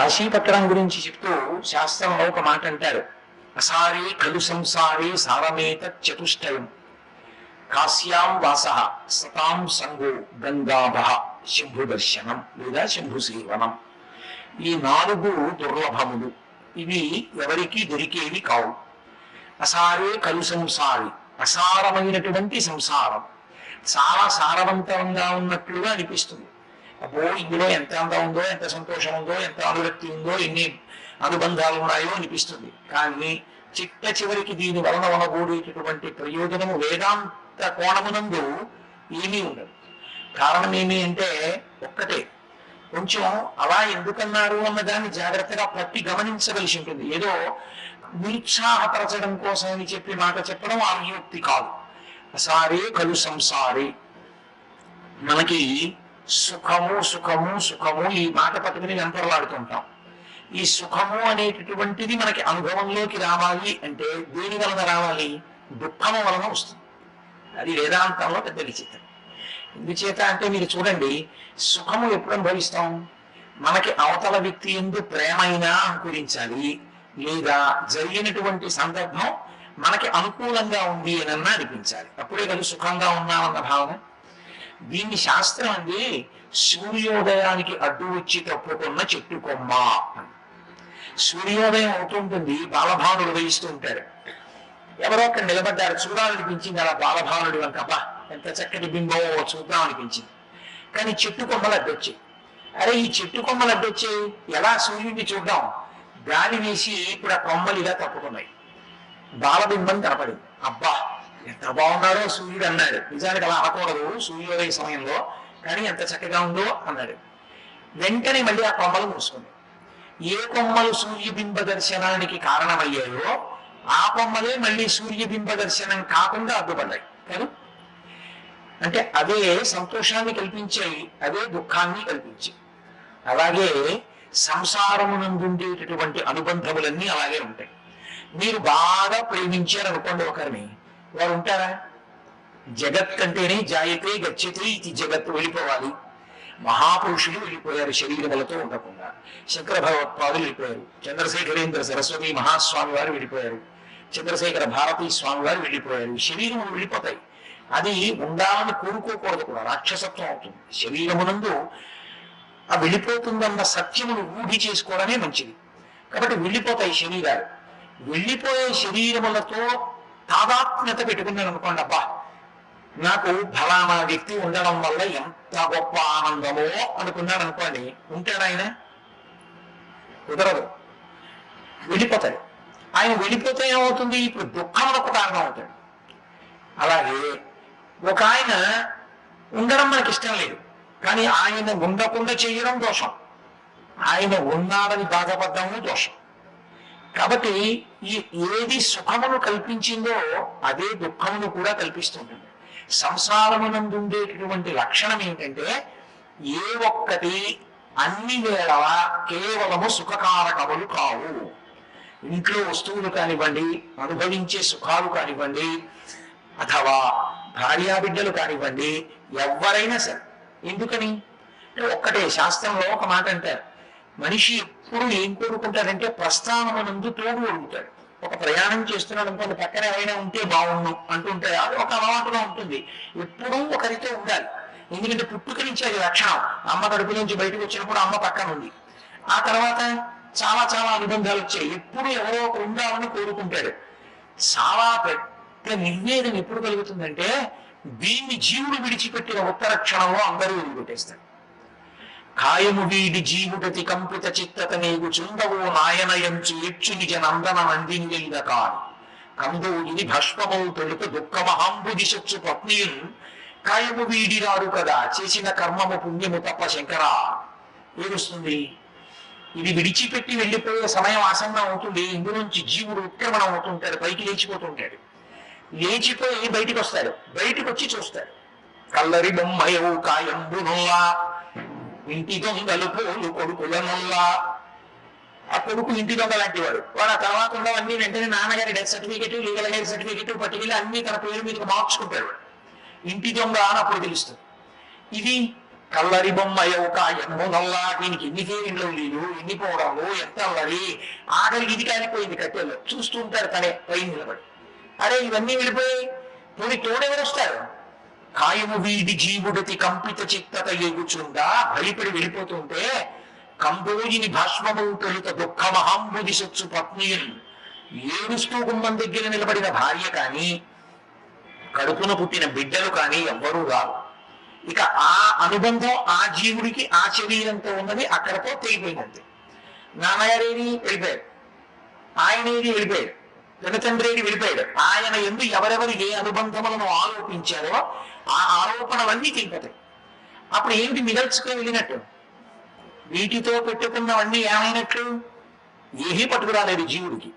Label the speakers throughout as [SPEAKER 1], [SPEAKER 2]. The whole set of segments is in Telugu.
[SPEAKER 1] కాశీపట్టణం గురించి చెప్తూ శాస్త్రంలో ఒక మాట అంటారు. అసారే ఖలు సంసారే సారమేత చతుష్టయం. కాశ్యాం వాస సతాం సంగు గంగాభ శంభు దర్శనం లేదా శంభు సేవనం. ఈ నాలుగు దుర్లభములు. ఇవి ఎవరికి దొరికేవి కావు. అసారే కలు సంసారి అసారమైనటువంటి సంసారం. చాలా సారవంతంగా ఉన్నట్లుగా అనిపిస్తుంది. అబ్బో ఇందులో ఎంత అందం ఉందో ఎంత సంతోషం ఉందో ఎంత అనురక్తి ఉందో ఎన్ని అనుబంధాలు ఉన్నాయో అనిపిస్తుంది. కానీ చిట్ట చివరికి దీని వలన వనగూడేటటువంటి ప్రయోజనము వేదాంత కోణమునందు ఏమీ ఉండదు. కారణం ఏమి అంటే ఒక్కటే. కొంచెం అలా ఎందుకన్నారు అన్న దాన్ని జాగ్రత్తగా పట్టి గమనించవలసి ఉంటుంది. ఏదో నిరుత్సాహపరచడం కోసం అని చెప్పి మాట చెప్పడం ఆయుక్తి కాదు. అసారే కలు సంసారే. మనకి సుఖము సుఖము సుఖము ఈ మాట పట్టుకుని వెంపరలాడుతుంటాం ఈ సుఖము అనేటటువంటిది మనకి అనుభవంలోకి రావాలి అంటే దేని వలన రావాలి? దుఃఖము వలన వస్తుంది. అది వేదాంతంలో పెద్ద విచిత్రం. ఎందుచేత అంటే మీరు చూడండి సుఖము ఎప్పుడు అనుభవిస్తాం? మనకి అవతల వ్యక్తి ఎందు ప్రేమైనా అనుకూలించాలి. లేదా జరిగినటువంటి సందర్భం మనకి అనుకూలంగా ఉంది అని అనిపించాలి. అప్పుడే కదా సుఖంగా ఉన్నామన్న భావన. దీన్ని శాస్త్రం అండి సూర్యోదయానికి అడ్డు వచ్చి తప్పుకున్న చెట్టు కొమ్మ. సూర్యోదయం అవుతుంటుంది బాలభానుడు వహిస్తూ ఉంటాడు. ఎవరో అక్కడ నిలబడ్డారు చూడాలనిపించింది అలా బాలభానుడు అంటబ్బా ఎంత చక్కటి బింబం చూద్దాం అనిపించింది. కానీ చెట్టు కొమ్మలు అడ్డొచ్చాయి అరే ఈ చెట్టు కొమ్మలు అడ్డొచ్చాయి ఎలా సూర్యుడిని చూద్దాం? గాలి వేసి ఇప్పుడు ఆ కొమ్మలు ఇలా తప్పుకున్నాయి. బాలబింబం కనపడింది. అబ్బా ఎంత బాగున్నాడో సూర్యుడు అన్నాడు. నిజానికి అలా ఆకూడదు సూర్యోదయ సమయంలో కానీ ఎంత చక్కగా ఉందో అన్నాడు. వెంటనే మళ్ళీ ఆ కొమ్మలు మూసుకుంది ఏ కొమ్మలు సూర్యబింబ దర్శనానికి కారణమయ్యాయో ఆ కొమ్మలే మళ్ళీ సూర్యబింబ దర్శనం కాకుండా అడ్డుపడ్డాయి కదా? అంటే అదే సంతోషాన్ని కల్పించాయి అదే దుఃఖాన్ని కల్పించాయి. అలాగే సంసారమునందుండేటటువంటి అనుబంధములన్నీ అలాగే ఉంటాయి. మీరు బాగా ప్రేమించారనుకోండి ఒకరిని వారు ఉంటారా? జగత్ కంటేనే జాయతే గచ్చతే ఇది జగత్ వెళ్ళిపోవాలి మహాపురుషులు వెళ్ళిపోయారు శరీరములతో ఉండకుండా. శంకర భగవత్పాదులు వెళ్ళిపోయారు చంద్రశేఖరేంద్ర సరస్వతి మహాస్వామి వారు వెళ్ళిపోయారు చంద్రశేఖర భారతీ స్వామి వారు వెళ్ళిపోయారు శరీరములు వెళ్ళిపోతాయి అది ఉండాలని కోరుకోకూడదు కూడా. రాక్షసత్వం అవుతుంది. శరీరమునందు ఆ వెళ్ళిపోతుందన్న సత్యమును ఊహి చేసుకోవడమే మంచిది. కాబట్టి వెళ్ళిపోతాయి శరీరాలు. వెళ్ళిపోయే శరీరములతో తాదాత్మ్యత పెట్టుకున్నాను అనుకోండి అబ్బా నాకు ఫలానా వ్యక్తి ఉండడం వల్ల ఎంత గొప్ప ఆనందమో అనుకున్నాడు అనుకోండి. ఉంటాడు ఆయన? కుదరదు. వెళ్ళిపోతాడు. ఆయన వెళ్ళిపోతే ఏమవుతుంది? ఇప్పుడు దుఃఖములకు కారణం అవుతాడు. అలాగే ఒక ఆయన ఉండడం మనకి ఇష్టం లేదు. కానీ ఆయన ఉండకుండా చేయడం దోషం. ఆయన ఉన్నాడని బాధపడ్డము దోషం. కాబట్టి ఈ ఏది సుఖమును కల్పించిందో అదే దుఃఖమును కూడా కల్పిస్తుంది. సంసారమునందు ఉండేటటువంటి లక్షణం ఏంటంటే ఏ ఒక్కటి అన్ని వేళ కేవలము సుఖకారకములు కావు. ఇంట్లో వస్తువులు కానివ్వండి అనుభవించే సుఖాలు కానివ్వండి అథవా భార్యాబిడ్డలు కానివ్వండి ఎవరైనా సరే. ఎందుకని? ఒక్కటే శాస్త్రంలో ఒక మాట అంటారు. మనిషి ఎప్పుడు ఏం కోరుకుంటాడంటే ప్రస్థానమునందు తోడు అడుగుతాడు ఒక ప్రయాణం చేస్తున్నాడు అనుకోండి పక్కన ఎవరైనా ఉంటే బాగుండు అంటుంటాడు. అది ఒక అలవాటుగా ఉంటుంది. ఎప్పుడూ ఒకరితో ఉండాలి. ఎందుకంటే పుట్టుక నుంచి అది లక్షణం అమ్మ కడుపు నుంచి బయటకు వచ్చినప్పుడు అమ్మ పక్కన ఉంది. ఆ తర్వాత చాలా చాలా అనుబంధాలు వచ్చాయి. ఎప్పుడు ఎవరో ఒకరు ఉండాలని కోరుకుంటాడు. చాలా పెద్ద నిర్వేదం ఎప్పుడు కలుగుతుందంటే దీన్ని జీవుడు విడిచిపెట్టిన ఉత్తర క్షణంలో అందరూ వదిలిపెట్టేస్తారు కాయము వీడి జీవుడతి కంపిత చిత్తత నీవు చుందవు నాయనయంచు ఇచ్చు నిజ నందన నందింగైన కాను. కందు ఇది భస్మమౌ తొలుక దుఃఖమహాంబుది శత్రు పత్నియున్ కాయము వీడిరాడు కదా చేసిన కర్మము పుణ్యము తప్ప శంకరా. ఏడుస్తుంది ఇది విడిచిపెట్టి వెళ్ళిపోయే సమయం ఆసన్నం అవుతుంది. ఇందులోంచి జీవుడు ఉత్క్రమణం అవుతుంటాడు పైకి లేచిపోతుంటాడు. లేచిపోయి బయటికి వస్తాడు బయటికి వచ్చి చూస్తాడు. కల్లరి బొమ్మయవు కాయంబునుల్లా. ఇంటి దొంగలు పోలు కొడుకులనుల్లా ఆ కొడుకు ఇంటి దొంగ లాంటి వాడు. వాడు ఆ తర్వాత ఉన్నవన్నీ వెంటనే నాన్నగారి death certificate legal heir certificate పట్టుకెళ్ళి అన్ని తన పేరు మీదకి మార్చుకుంటాడు ఇంటి దొంగ అని అప్పుడు తెలుస్తుంది. ఇది కల్లరి బొమ్మ కాయము నల్లా దీనికి ఎన్ని ఫేరింగ్లు లేదు ఎన్ని పోవడాలు ఎంత అల్లరి. ఆఖరికి ఇది కాలిపోయింది కట్టెలు చూస్తూ ఉంటారు తనే పైన నిలబడి. అరే ఇవన్నీ వెళ్ళిపోయి పోనీ తోడెవరు వస్తారు? కాయము వీడి జీవుడతి కంపిత చిత్తత ఎగుచుండా భయపడి వెళ్ళిపోతుంటే కంబోజిని భస్మము తొలుత దుఃఖ మహాంబుది సొచ్చు పత్నియన్. ఏడుస్తూ గుమ్మం దగ్గర నిలబడిన భార్య కానీ కడుపున పుట్టిన బిడ్డలు కానీ ఎవ్వరూ రారు. ఇక ఆ అనుబంధం ఆ జీవుడికి ఆ శరీరంతో ఉన్నది అక్కడతో తెగిపోయిందంతే నాన్నగారేది వెళ్ళిపోయారు. ఆయన ఏది వెళ్ళిపోయారు. జగచంద్రేడి వెళ్ళిపోయాడు ఆయన ఎందు ఎవరెవరు ఏ అనుబంధములను ఆరోపించారో ఆ ఆరోపణలన్నీ తెగిపోతాయి అప్పుడు ఏమిటి మిగల్చుకొని వెళ్ళినట్టు? వీటితో పెట్టుకున్నవన్నీ ఏమైనట్లు? ఏమీ పట్టుకురాలేదు జీవుడికి.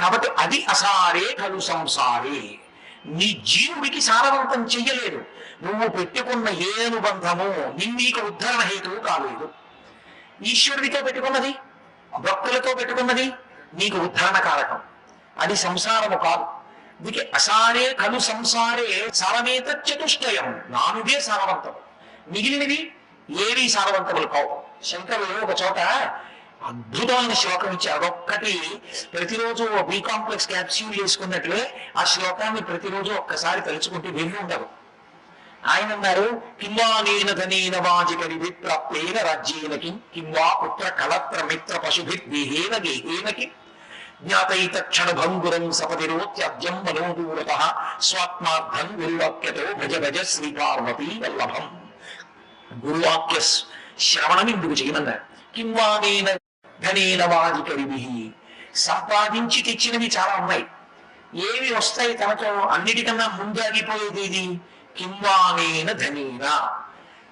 [SPEAKER 1] కాబట్టి అది అసారే కలు సంసారే. నీ జీవుడికి సారవంతం చెయ్యలేదు. నువ్వు పెట్టుకున్న ఏ అనుబంధము నిన్నీక ఉద్ధరణ హేతువు కాలేదు. ఈశ్వరుడితో పెట్టుకున్నది భక్తులతో పెట్టుకున్నది నీకు ఉద్ధరణ కారకం. అది సంసారము కాదు. దీనికి అసారే కలు సంసారే సారమేత చతుష్టయం. నానుదే సారవంతం. మిగిలినవి ఏవి సారవంతములు కావు. శంకరులు ఒక చోట అద్భుతమైన శ్లోకం ఇచ్చారు. అదొక్కటి ప్రతిరోజు బీ కాంప్లెక్స్ క్యాప్స్యూల్ చేసుకున్నట్లే ఆ శ్లోకాన్ని ప్రతిరోజు ఒక్కసారి తలుచుకుంటూ విని ఉండరు ఆయన అన్నారు కింవా నేన ధనేన వాజికరి విప్రాప్తేన రాజ్యేన కిం కింవా పుత్ర కళత్ర మిత్ర పశుభిర్దేహేన గేహేన కిం జ్ఞాతైత క్షణ భంగురం సపతిరోత్యబ్జం మనోదూరత స్వాత్మార్థం గురువాక్యతో భజ భజ శ్రీ పార్వతీ వల్లభం గురువాక్య శ్రవణం ఇందుకు చేయమన్నారు కింవానేన ధనేన వాది కవిభి సంపాదించి తెచ్చినవి చాలా ఉన్నాయి। ఏవి వస్తాయి తనతో? అన్నిటికన్నా ముందాగిపోయేది ఇది కింవానేన ధనేన?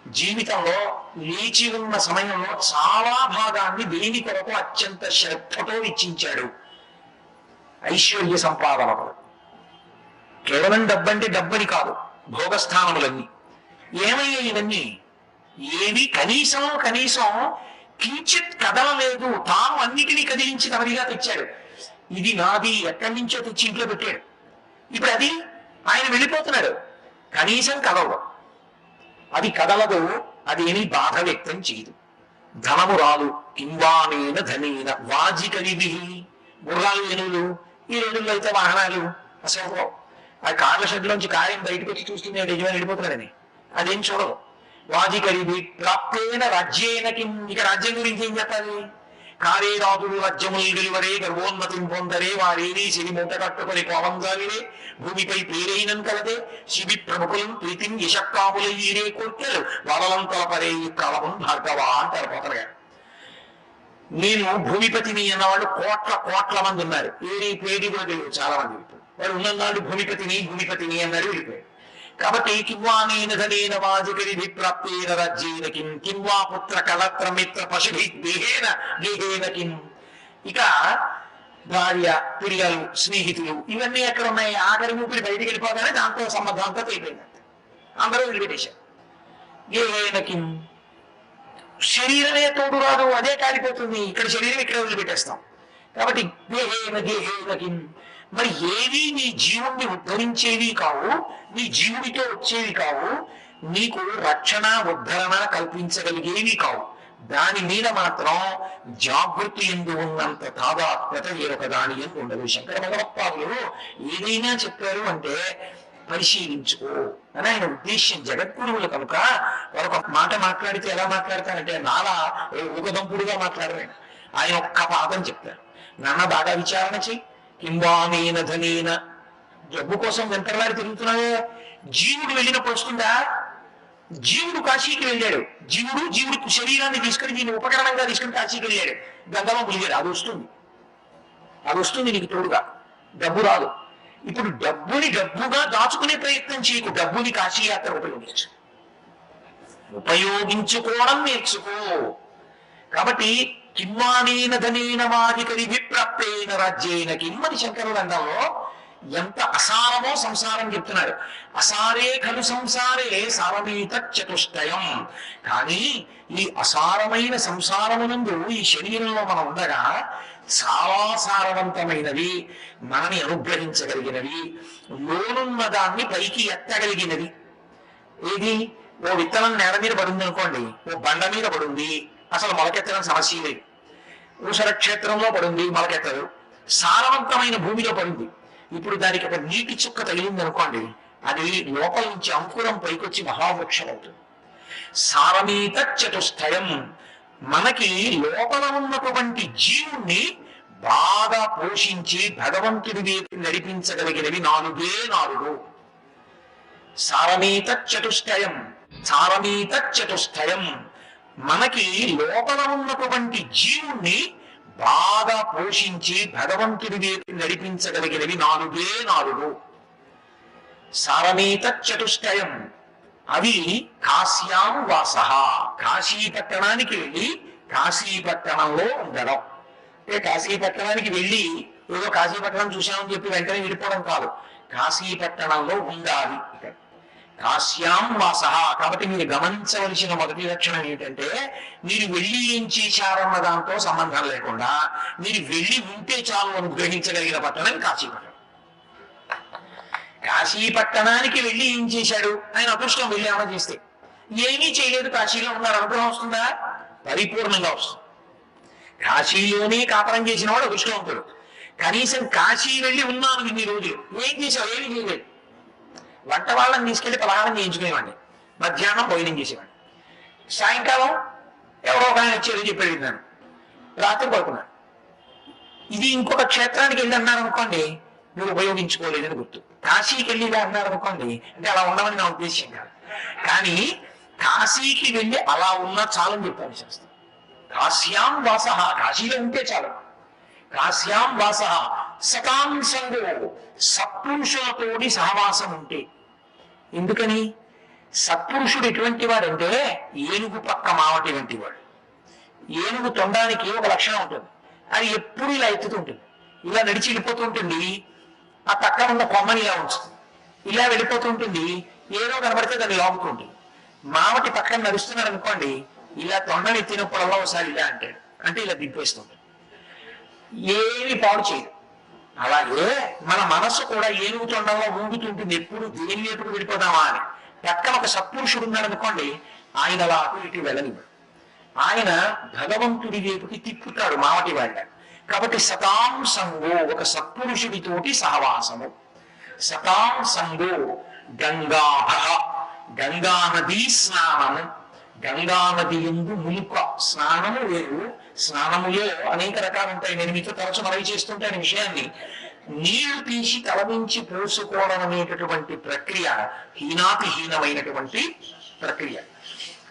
[SPEAKER 1] జీవితంలో లేచి ఉన్న సమయంలో చాలా భాగాన్ని దేని కొరకు అత్యంత శ్రద్ధతో ఇచ్చించాడు. ఐశ్వర్య సంపాదన కేవలం డబ్బంటే డబ్బని కాదు భోగస్థానములన్నీ. ఏమయ్యా ఇవన్నీ? ఏవి కనీసం కనీసం కించిత్ కదలలేదు. తాను అన్నిటినీ కదిలించి తమదిగా తెచ్చాడు. ఇది నాది ఎక్కడి నుంచో తెచ్చి ఇంట్లో పెట్టాడు. ఇప్పుడు అది ఆయన వెళ్ళిపోతున్నాడు. కనీసం కదలదు. అది కదలదు అది ఏమీ బాధ వ్యక్తం చేయదు. ధనము రాదు కింవానేన ధనేన వాజికలివి గుర్రాలు ఏనుగులు ఈ రేణుల్లో అయితే వాహనాలు అసలు ఆ కార్ల షెడ్లోంచి కార్యం బయటకు వచ్చి చూస్తుంది యజమాని వెళ్ళిపోతున్నాడని అదేం చూడదు వాజికలివి ప్రాప్తేన రాజ్యేనకి ఇక రాజ్యం గురించి ఏం చెప్పాలి? కారే రాజులు రాజ్యములు గెలువరే గర్వోన్నతి పొందరే వారేని సిరి మూట కట్టుకొని కోవంగాలిరే భూమిపై పేరైనం కలదే శిబి ప్రముఖులం ప్రీతిం యశక్కాముల ఈరే కోర్కెలు వరలంతల తలపరే ఈ కాలము భార్గవా అంటారు పోతలు గారు నేను భూమిపతిని అన్నవాళ్ళు కోట్ల కోట్ల మంది ఉన్నారు. ఏడి పేడి కూడా తెలియదు చాలా మంది వారు ఉన్ననాడు భూమిపతిని భూమిపతిని అన్నారు వెళ్ళిపోయారు. కాబట్టి కివ్వానేన ధనేన వాజికరి విప్రాప్తేన రాజ్యేన కిం కింవా పుత్ర కళత్ర మిత్ర పశుభి దేహేన దేహేన కిం. ఇక భార్య పిల్లలు స్నేహితులు ఇవన్నీ ఎక్కడ ఉన్నాయి? ఆఖరి ఊపిరి బయటికి వెళ్ళిపోగానే దాంతో సంబంధంతో అయిపోయింది అందరూ వదిలిపెట్టేశారు. దేహేన కిం. శరీరమే తోడు రాదు అదే కాలిపోతుంది. ఇక్కడ శరీరం ఇక్కడ వదిలిపెట్టేస్తాం. కాబట్టి దేహేన దేహేన కిం. మరి ఏవి నీ జీవుణ్ణి ఉద్ధరించేవి కావు నీ జీవుడితో వచ్చేవి కావు నీకు రక్షణ ఉద్ధరణ కల్పించగలిగేవి కావు. దాని మీద మాత్రం జాగృతి ఎందు ఉన్నంత తాదాత్మ్యత వేరొక దాని ఎందు ఉండదు. శంకర భగవత్పాదులు ఏదైనా చెప్పారు అంటే పరిశీలించుకో అని ఆయన ఉద్దేశ్యం జగద్గురువులు కనుక వారు ఒక మాట మాట్లాడితే ఎలా మాట్లాడతారంటే నాలా ఉగదంపుడుగా మాట్లాడలేను ఆయన. ఆయన ఒక్క పాదం చెప్తారు. నాన్న బాగా విచారణ చెయ్యి. కింబానేన ధనేన. జబ్బు కోసం వెంటలాడి తిరుగుతున్నావే. జీవుడు వెళ్ళినప్పుడు వస్తుందా జీవుడు కాశీకి వెళ్ళాడు. జీవుడు జీవుడు శరీరాన్ని తీసుకుని దీన్ని ఉపకరణంగా తీసుకుని కాశీకి వెళ్ళాడు. గంగమ్మ ములిగాడు అది వస్తుంది. అది వస్తుంది నీకు తోడుగా. డబ్బు రాదు. ఇప్పుడు డబ్బుని డబ్బుగా దాచుకునే ప్రయత్నం చేయకు. డబ్బుని కాశీయాత్ర ఉపయోగించు. ఉపయోగించుకోవడం నేర్చుకో. కాబట్టి కిమ్మానేన ధనేన వాదికరి విప్రాప్తేన రాజ్యేన కిమ్మని శంకరుడు అండంలో ఎంత అసారమో సంసారం చెప్తున్నాడు. అసారే ఖలు సంసారే సారమీత చతుష్టయం. కానీ ఈ అసారమైన సంసారమునందు ఈ శరీరంలో మనం ఉండగా చాలా సారవంతమైనవి మనని అనుగ్రహించగలిగినవి లోనున్న దాన్ని పైకి ఎత్తగలిగినవి. ఏది? ఓ విత్తనం నేల మీద పడింది అనుకోండి ఓ బండ మీద పడింది అసలు మొలకెత్తడం సమస్య లేదు. ఊసర క్షేత్రంలో పడింది మొలకెత్తదు. సారవంతమైన భూమిలో పడింది. ఇప్పుడు దానికి ఒక నీటి చుక్క తగిలింది అనుకోండి అది లోపల నుంచి అంకురం పైకొచ్చి మహావృక్షం అవుతుంది. సారమీత చతుష్టయం మనకి లోపల ఉన్నటువంటి జీవుణ్ణి బాగా పోషించి భగవంతుడి వైపు నడిపించగలిగినవి నాలుగే నాలుగు. సారమీత చతుష్టయం సారమీత చతుష్టయం. మనకి లోపల ఉన్నటువంటి జీవుణ్ణి బాగా పోషించి భగవంతుడి వైపు నడిపించగలిగినవి నాలుగే నాలుగు. సారమీత చతుష్టయం అవి కాశ్యాం వాస. కాశీ పట్టణానికి వెళ్ళి కాశీ పట్టణంలో ఉండడం. అంటే కాశీ పట్టణానికి వెళ్ళి ఏదో కాశీ పట్టణం చూసామని చెప్పి వెంటనే విడిపోవడం కాదు. కాశీ పట్టణంలో ఉండాలి కాశ్యాం వాస. కాబట్టి మీరు గమనించవలసిన మొదటి లక్షణం ఏంటంటే మీరు వెళ్ళి ఏం చేశారన్న దాంతో సంబంధం లేకుండా మీరు వెళ్ళి ఉంటే చాలు అని గ్రహించగలిగిన పట్టణం కాశీ పట్టణం కాశీ పట్టణానికి వెళ్ళి ఏం చేశాడు? ఆయన అదృష్టం వెళ్ళి అమలు చేస్తే. ఏమీ చేయలేదు. కాశీలో ఉన్నారు. అనుగ్రహం వస్తుందా? పరిపూర్ణంగా వస్తుంది. కాశీలోనే కాపురం చేసిన వాడు అదృష్టవంతుడు. కనీసం కాశీ వెళ్ళి ఉన్నాను ఇన్ని రోజులు. ఏం చేశావు? ఏమీ చేయలేదు. వంట వాళ్ళని తీసుకెళ్ళి పలహారం చేయించుకునేవాడిని. మధ్యాహ్నం భోజనం చేసేవాడిని. సాయంకాలం ఎవరో ఒక ఆయన వచ్చేది చెప్పాడు వెళ్ళినాను రాత్రి పడుకున్నాను. ఇది ఇంకొక క్షేత్రానికి వెళ్ళి అన్నారు అనుకోండి నువ్వు ఉపయోగించుకోలేదని గుర్తు. కాశీకి వెళ్ళి ఇలా అన్నారు అనుకోండి అంటే అలా ఉండమని నా ఉద్దేశం కాదు. కానీ కాశీకి వెళ్ళి అలా ఉన్నా చాలని చెప్పాను శాస్త్రం. కాశ్యాం వాస కాశీలో ఉంటే చాలు. కాశ్యాం వాస సకాంశంగు సత్పురుషులతోటి సహవాసం ఉంటే. ఎందుకని? సత్పురుషుడు ఎటువంటి వాడంటే ఏనుగు పక్క మావటి వంటి వాడు. ఏనుగు తొండానికి ఒక లక్షణం ఉంటుంది. అది ఎప్పుడు ఇలా ఎత్తుతూ ఉంటుంది. ఇలా నడిచి వెళ్ళిపోతూ ఉంటుంది. ఆ పక్కన ఉన్న కొమ్మని ఇలా ఉంచుతుంది ఇలా వెళ్ళిపోతుంటుంది ఏదో కనబడితే దాన్ని లాగుతూ ఉంటుంది. మావటి పక్కన నడుస్తున్నాడు అనుకోండి ఇలా తొండని ఎత్తినప్పుడల్లా ఒకసారి ఇలా అంటాడు. అంటే ఇలా దింపేస్తుంది ఏమి పాడు చేయదు అలాగే మన మనస్సు కూడా ఏనుగు తొండంలో ఊగుతుంటుంది ఎప్పుడు దేని వైపుకు వెళ్ళిపోదామా అని. పక్కన ఒక సత్పురుషుడు ఉన్నాడు అనుకోండి ఆయన అలా అటు ఇటు వెళ్ళనివ్వడు. ఆయన భగవంతుడి వైపుకి తిప్పుతాడు మావటి వాళ్ళ కాబట్టి సతాం సంగో ఒక సత్పురుషుడితోటి సహవాసము. సతాం సంగో గంగాభ గంగా నది స్నానము. గంగా నది ఎందు ములుక స్నానము వేరు. స్నానములో అనేక రకాలు ఉంటాయి నేను మీతో తరచు మనవి చేస్తుంటాను విషయాన్ని. నీళ్ళు తీసి తలమించి పోసుకోవడమనేటటువంటి పోసుకోవడం అనేటటువంటి ప్రక్రియ హీనాతిహీనమైనటువంటి ప్రక్రియ.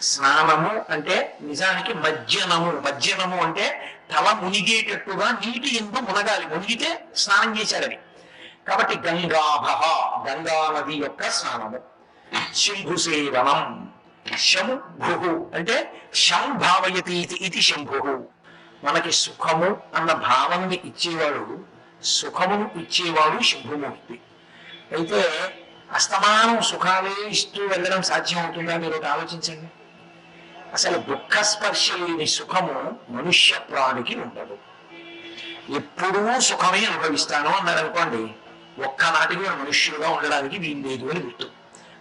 [SPEAKER 1] స్నానము అంటే నిజానికి మజ్జనము మజ్జనము అంటే తల మునిగేటట్టుగా నీటి ఎందు మునగాలి మునిగితే స్నానం చేశారని. కాబట్టి గంగాభ గంగా నది యొక్క స్నానము. శంభు సేవనం శంభు అంటే శంభావయతి ఇది- ఇది శంభు మనకి సుఖము అన్న భావాన్ని ఇచ్చేవాడు సుఖమును ఇచ్చేవాడు శంభుమూర్తి. అయితే అస్తమానం సుఖాలే ఇస్తూ వెళ్ళడం సాధ్యం అవుతుందా మీరు ఒకటి ఆలోచించండి. అసలు దుఃఖ స్పర్శ లేని సుఖము మనుష్య ప్రాణికి ఉండదు. ఎప్పుడూ సుఖమే అనుభవిస్తాను అన్నారు అనుకోండి ఒక్కనాటికి కూడా మనుష్యులుగా ఉండడానికి వీలు లేదు అని గుర్తు.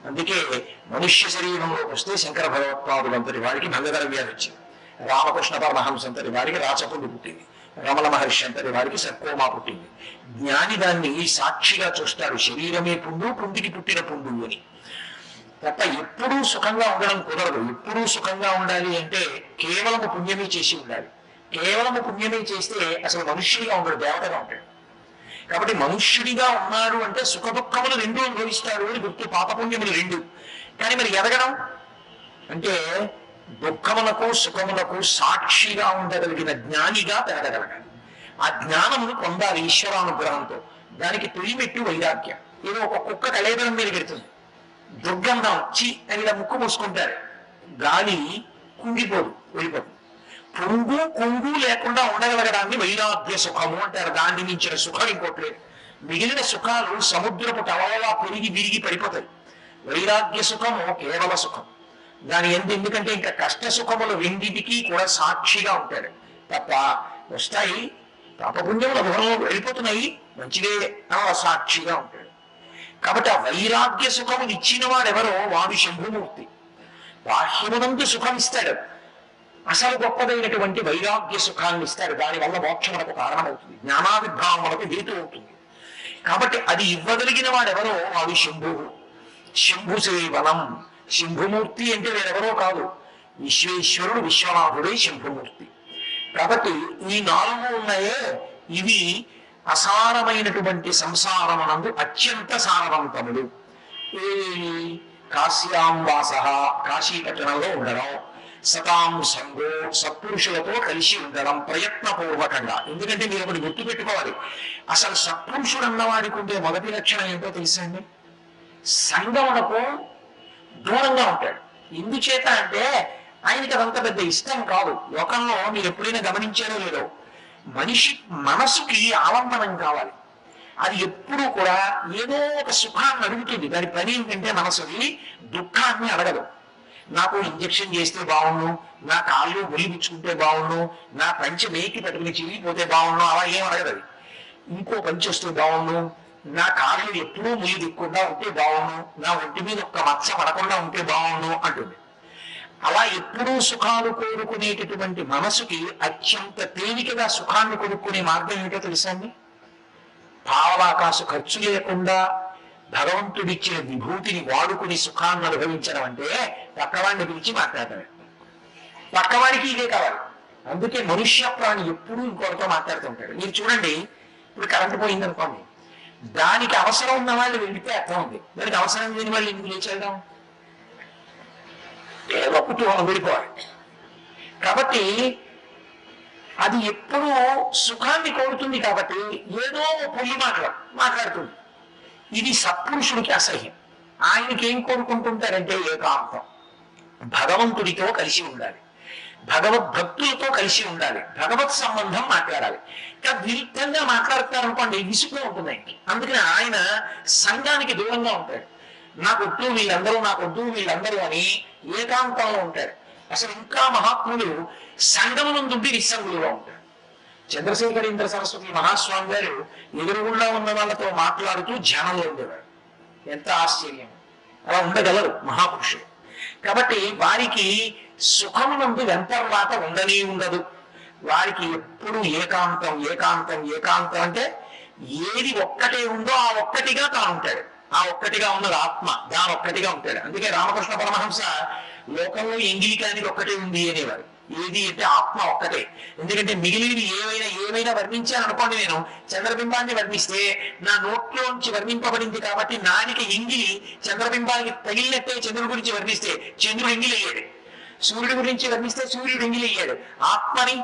[SPEAKER 1] అందుకే మనుష్య శరీరంలోకి వస్తే శంకర భగవత్పాదులు అంతటి వారికి భంగధర వ్యాధి వచ్చింది రామకృష్ణ పరమహంస అంతటి వారికి రాచపుండు పుట్టింది. రమణ మహర్షి అంతటి వారికి సర్కోమా పుట్టింది. జ్ఞాని దాన్ని సాక్షిగా చూస్తాడు. శరీరమే పుండు పుండికి పుట్టిన పుండు అని. తప్ప ఎప్పుడూ సుఖంగా ఉండడం కుదరదు. ఎప్పుడూ సుఖంగా ఉండాలి అంటే కేవలము పుణ్యమే చేసి ఉండాలి. కేవలము పుణ్యమే చేస్తే అసలు మనుష్యుడిగా ఉండడు దేవతగా ఉంటాడు కాబట్టి మనుష్యుడిగా ఉన్నాడు అంటే సుఖ దుఃఖములు రెండు అనుభవిస్తాడు అని గుర్తు పాపపుణ్యములు రెండు. కానీ మరి ఎదగడం? అంటే దుఃఖములకు సుఖములకు సాక్షిగా ఉండగలిగిన జ్ఞానిగా పెరగగలగాలి. ఆ జ్ఞానమును పొందాలి ఈశ్వరానుగ్రహంతో. దానికి తొలిమెట్టు వైరాగ్యం. ఏదో ఒక కుక్క కళేబరం మీద పెడుతుంది. దుర్గంధం చి అని ఇలా ముక్కు మూసుకుంటారు. గాలి కుంగిపోదు వెళ్ళిపోదు పొంగు కొంగు లేకుండా ఉండగలగడాన్ని వైరాగ్య సుఖము అంటారు. దాన్ని మించిన సుఖం ఇంకోటి లేదు. మిగిలిన సుఖాలు సముద్రపు టవలలా పెరిగి విరిగి పడిపోతాయి. వైరాగ్య సుఖము కేవల సుఖం. దాని ఎందు ఎందుకంటే ఇంకా కష్ట సుఖములు రెండింటికి కూడా సాక్షిగా ఉంటాడు తప్ప వస్తాయి. పాపపుణ్యముల భవనంలో వెళ్ళిపోతున్నాయి. మంచిదే. సాక్షిగా ఉంటాడు కాబట్టి ఆ వైరాగ్య సుఖము ఇచ్చిన వాడెవరో వాడు శంభుమూర్తి. బాహ్యమునందు సుఖం ఇస్తాడు. అసలు గొప్పదైనటువంటి వైరాగ్య సుఖాన్ని ఇస్తాడు. దానివల్ల మోక్షములకు కారణమవుతుంది. జ్ఞానావిర్భావములకు హేతు అవుతుంది. కాబట్టి అది ఇవ్వగలిగిన వాడెవరో వాడు శంభువు శంభు సేవనం. శంభుమూర్తి అంటే వేరెవరో కాదు. విశ్వేశ్వరుడు విశ్వనాథుడే శంభుమూర్తి. కాబట్టి ఈ నాలుగు ఉన్నాయే. ఇవి అసారమైనటువంటి సంసారమునందు అత్యంత సారవంతముడు ఏవి కాశ్యాం వాస కాశీపట్టణంలో ఉండడం సతాం సంగో సత్పురుషులతో కలిసి ఉండడం ప్రయత్నపూర్వకంగా. ఎందుకంటే మీరు ఒకటి గుర్తు పెట్టుకోవాలి. అసలు సత్పురుషుడు అన్నవాడికి ఉండే మొదటి లక్షణం ఏంటో తెలుసండి సంగమునకు దూరంగా ఉంటాడు. ఎందుచేత అంటే ఆయనకి అదంత పెద్ద ఇష్టం కాదు. లోకంలో మీరు ఎప్పుడైనా గమనించారో లేదో. మనిషి మనసుకి ఆలంబనం కావాలి. అది ఎప్పుడూ కూడా ఏదో ఒక సుఖాన్ని అడుగుతుంది. దాని పని ఏంటంటే మనసుకి దుఃఖాన్ని అడగదు. నాకు ఇంజక్షన్ చేస్తే బాగుండు నా కాళ్ళు ఒలిపించుకుంటే బాగుండు నా పంచి మేకి పట్టుకుని చిరిగిపోతే బాగుండు అలా ఏం అడగదు అది. ఇంకో పంచి వస్తే బాగుండు నా కాళ్ళు ఎప్పుడూ ముయ్యి దిక్కుండా ఉంటే బాగుండు నా ఒంటి మీద ఒక్క మచ్చ పడకుండా ఉంటే బాగుండు అంటుంది. అలా ఎప్పుడూ సుఖాలు కోరుకునేటటువంటి మనసుకి అత్యంత తేలికగా సుఖాన్ని కొనుక్కునే మార్గం ఏమిటో తెలుసా అండి? ఖర్చు లేకుండా భగవంతుడిచ్చిన విభూతిని వాడుకుని సుఖాన్ని అనుభవించడం అంటే పక్కవాడిని పిలిచి మాట్లాడటమే. పక్కవాడికి ఇదే కావాలి. అందుకే మనుష్య ప్రాణి ఎప్పుడూ ఇంకొకరితో మాట్లాడుతూ ఉంటాడు. మీరు చూడండి ఇప్పుడు కరెంట్ పోయింది అనుకోండి దానికి అవసరం ఉన్న వాళ్ళు వెళ్తే అర్థం ఉంది. దానికి అవసరం లేని వాళ్ళు ఎందుకు లేచేద్దాం ఏదో కుతూహలం వెళ్ళిపోవాలి. కాబట్టి అది ఎప్పుడూ సుఖాన్ని కోరుతుంది కాబట్టి ఏదో పొల్లి మాటలు మాట్లాడుతుంది. ఇది సత్పురుషుడికి అసహ్యం. ఆయనకి ఏం కోరుకుంటుంటారంటే ఏకాంతం. భగవంతుడితో కలిసి ఉండాలి. భగవద్భక్తులతో కలిసి ఉండాలి. భగవత్ సంబంధం మాట్లాడాలి. కానీ విరుద్ధంగా మాట్లాడుతున్నారనుకోండి విసుగుగా ఉంటుంది ఆయనకి అందుకని ఆయన సంఘానికి దూరంగా ఉంటాడు. నాకొద్దు వీళ్ళందరూ నాకొద్దు వీళ్ళందరూ అని ఏకాంతంలో ఉంటాడు అసలు ఇంకా మహాత్ములు సంగమనందుండి నిస్సంగులుగా ఉంటాడు చంద్రశేఖరేంద్ర సరస్వతి మహాస్వామి గారు ఎదురుగుండా ఉన్న వాళ్ళతో మాట్లాడుతూ ధ్యానంలో ఉండేవాడు ఎంత ఆశ్చర్యం. అలా ఉండగలరు మహాపురుషుడు కాబట్టి వారికి సుఖమునందు వెంపర్లాట ఉండనే ఉండదు. వారికి ఎప్పుడు ఏకాంతం ఏకాంతం ఏకాంతం అంటే ఏది ఒక్కటే ఉందో ఆ ఒక్కటిగా తాను ఉంటాడు ఆ ఒక్కటిగా ఉన్నది ఆత్మ. దాని ఒక్కటిగా ఉంటాడు అందుకే రామకృష్ణ పరమహంస లోకంలో ఎంగిలికానికి ఒక్కటే ఉంది అనేవారు ఏది అంటే ఆత్మ ఒక్కటే. ఎందుకంటే మిగిలినవి ఏవైనా ఏవైనా వర్ణించాను అనుకోండి నేను చంద్రబింబాన్ని వర్ణిస్తే నా నోట్లోంచి వర్ణింపబడింది కాబట్టి నానికి ఎంగిలి చంద్రబింబానికి తగిలినట్టే చంద్రుడి గురించి వర్ణిస్తే చంద్రుడు ఎంగిలి అయ్యాడు సూర్యుడి గురించి వర్ణిస్తే సూర్యుడు ఎంగిలి అయ్యాడు ఆత్మని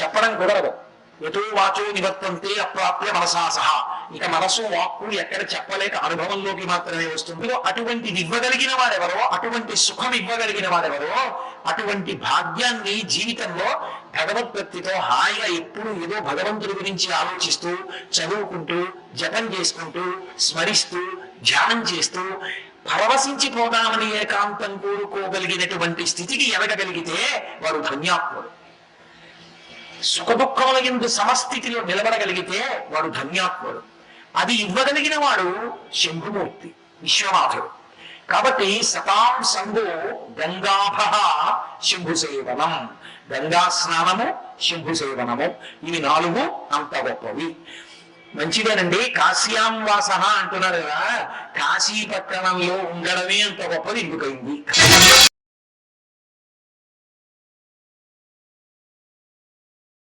[SPEAKER 1] చెప్పడం కుదరదు. ఎటో వాచో నివర్తంతే అప్రాప్య మనసా సహా. ఇక మనసు వాక్కు ఎక్కడ చెప్పలేక అనుభవంలోకి మాత్రమే వస్తుంది. అటువంటి ఇవ్వగలిగిన వారెవరో అటువంటి సుఖం ఇవ్వగలిగిన వారెవరో అటువంటి భాగ్యాన్ని జీవితంలో భగవద్భక్తితో హాయిగా ఎప్పుడు ఏదో భగవంతుడి గురించి ఆలోచిస్తూ చదువుకుంటూ జపం చేసుకుంటూ స్మరిస్తూ ధ్యానం చేస్తూ పరవశించిపోదామని ఏకాంతం కోరుకోగలిగినటువంటి స్థితికి ఎదగగలిగితే వారు ధన్యాత్ముడు సుఖదుఖముల ఎందు సమస్థితిలో నిలబడగలిగితే వాడు ధన్యాత్ముడు. అది ఇవ్వగలిగిన వాడు శంభుమూర్తి విశ్వనాథుడు. కాబట్టి సతాం సంగో గంగాభ శంభు సేవనం. గంగా స్నానము శంభు సేవనము. ఇవి నాలుగు అంత గొప్పవి. మంచిదేనండి కాశ్యాం వాస అంటున్నారు కదా. కాశీ పట్టణంలో ఉండడమే అంత గొప్పది ఎందుకైంది